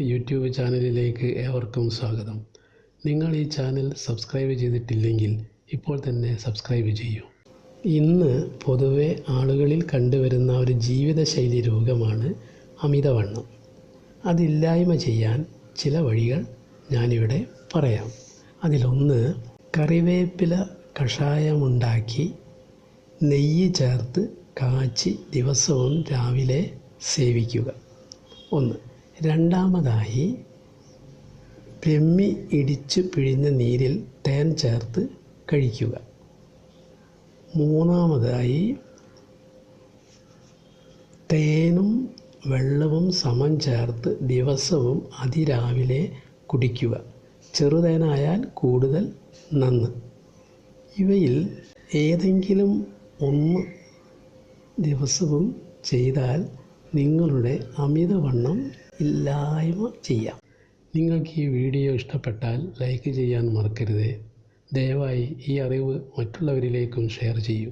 YouTube ചാനലിലേക്ക് ഏവർക്കും സ്വാഗതം. നിങ്ങൾ ഈ ചാനൽ സബ്സ്ക്രൈബ് ചെയ്തിട്ടില്ലെങ്കിൽ ഇപ്പോൾ തന്നെ സബ്സ്ക്രൈബ് ചെയ്യൂ. ഇന്ന് പൊതുവെ ആളുകളിൽ കണ്ടുവരുന്ന ഒരു ജീവിതശൈലി രോഗമാണ് അമിതവണ്ണം. അതില്ലായ്മ ചെയ്യാൻ ചില വഴികൾ ഞാനിവിടെ പറയാം. അതിലൊന്ന് കറിവേപ്പില കഷായമുണ്ടാക്കി നെയ്യ് ചേർത്ത് കാച്ചി ദിവസവും രാവിലെ സേവിക്കുക. ഒന്ന് രണ്ടാമതായി ബ്രഹ്മി ഇടിച്ച് പിഴിഞ്ഞ നീരിൽ തേൻ ചേർത്ത് കഴിക്കുക. മൂന്നാമതായി തേനും വെള്ളവും സമം ചേർത്ത് ദിവസവും അതിരാവിലെ കുടിക്കുക. ചെറുതേനായാൽ കൂടുതൽ നന്ന്. ഇവയിൽ ഏതെങ്കിലും ഒന്ന് ദിവസവും ചെയ്താൽ നിങ്ങളുടെ അമിതവണ്ണം ഇല്ലായ്മ ചെയ്യാം. നിങ്ങൾക്ക് ഈ വീഡിയോ ഇഷ്ടപ്പെട്ടാൽ ലൈക്ക് ചെയ്യാൻ മറക്കരുത്. ദയവായി ഈ അറിവ് മറ്റുള്ളവരിലേക്കും ഷെയർ ചെയ്യൂ.